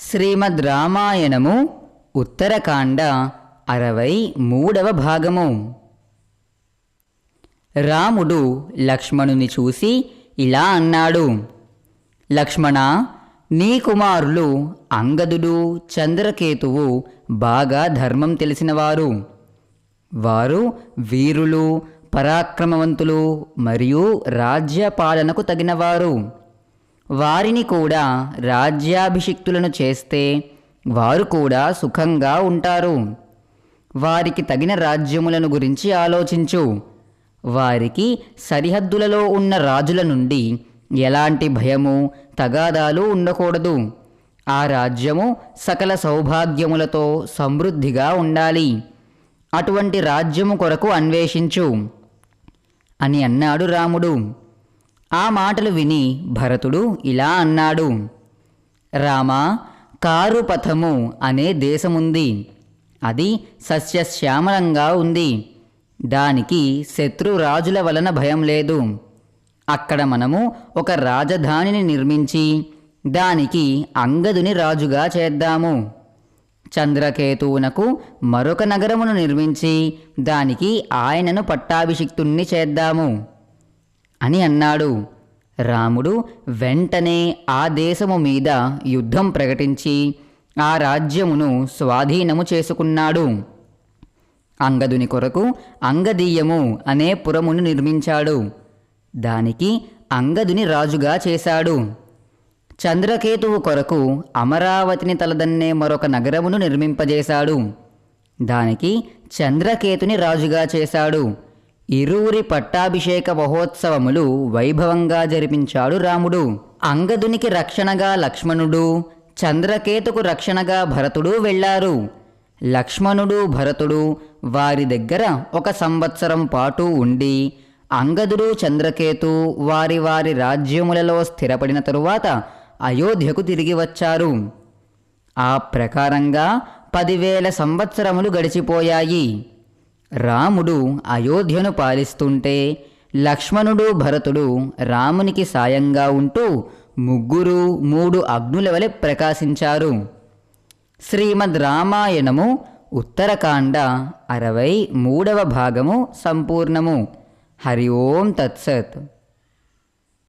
శ్రీమద్ రామాయణము ఉత్తరకాండ అరవై మూడవ భాగము. రాముడు లక్ష్మణుని చూసి ఇలా అన్నాడు లక్ష్మణ నీ కుమారులు అంగదుడు చంద్రకేతువు బాగా ధర్మం తెలిసినవారు. వారు వీరులు పరాక్రమవంతులు మరియు రాజ్యపాలనకు తగినవారు. వారిని కూడా రాజ్యాభిషిక్తులను చేస్తే వారు కూడా సుఖంగా ఉంటారు. వారికి తగిన రాజ్యములను గురించి ఆలోచించు. వారికి సరిహద్దులలో ఉన్న రాజుల నుండి ఎలాంటి భయము తగాదాలు ఉండకూడదు. ఆ రాజ్యము సకల సౌభాగ్యములతో సమృద్ధిగా ఉండాలి. అటువంటి రాజ్యము కొరకు అన్వేషించు అని అన్నాడు రాముడు. ఆ మాటలు విని భరతుడు ఇలా అన్నాడు రామా కారుపథము అనే దేశముంది. అది సస్యశ్యామలంగా ఉంది. దానికి శత్రురాజుల వలన భయం లేదు. అక్కడ మనము ఒక రాజధానిని నిర్మించి దానికి అంగదుని రాజుగా చేద్దాము. చంద్రకేతువునకు మరొక నగరమును నిర్మించి దానికి ఆయనను పట్టాభిషిక్తుణ్ణి చేద్దాము. అని అన్నాడు. రాముడు వెంటనే ఆ దేశము మీద యుద్ధం ప్రకటించి ఆ రాజ్యమును స్వాధీనము చేసుకున్నాడు. అంగదుని కొరకు అంగదీయము అనే పురమును నిర్మించాడు. దానికి అంగదుని రాజుగా చేశాడు. చంద్రకేతువు కొరకు అమరావతిని తలదన్నే మరొక నగరమును నిర్మింపజేశాడు. దానికి చంద్రకేతుని రాజుగా చేశాడు. ఇరువురి పట్టాభిషేక మహోత్సవములు వైభవంగా జరిపించాడు రాముడు. అంగదునికి రక్షణగా లక్ష్మణుడు చంద్రకేతుకు రక్షణగా భరతుడు వెళ్ళారు. లక్ష్మణుడు భరతుడు వారి దగ్గర ఒక సంవత్సరం పాటు ఉండి అంగదుడు చంద్రకేతు వారి వారి రాజ్యములలో స్థిరపడిన తరువాత అయోధ్యకు తిరిగి వచ్చారు. ఆ ప్రకారంగా పదివేల సంవత్సరములు గడిచిపోయాయి. రాముడు అయోధ్యను పాలిస్తుంటే లక్ష్మణుడు భరతుడు రామునికి సాయంగా ఉంటూ ముగ్గురు మూడు అగ్నుల వలె ప్రకాశించారు. శ్రీమద్ రామాయణము ఉత్తరకాండ అరవై మూడవ భాగము సంపూర్ణము. హరి ఓం తత్సత్.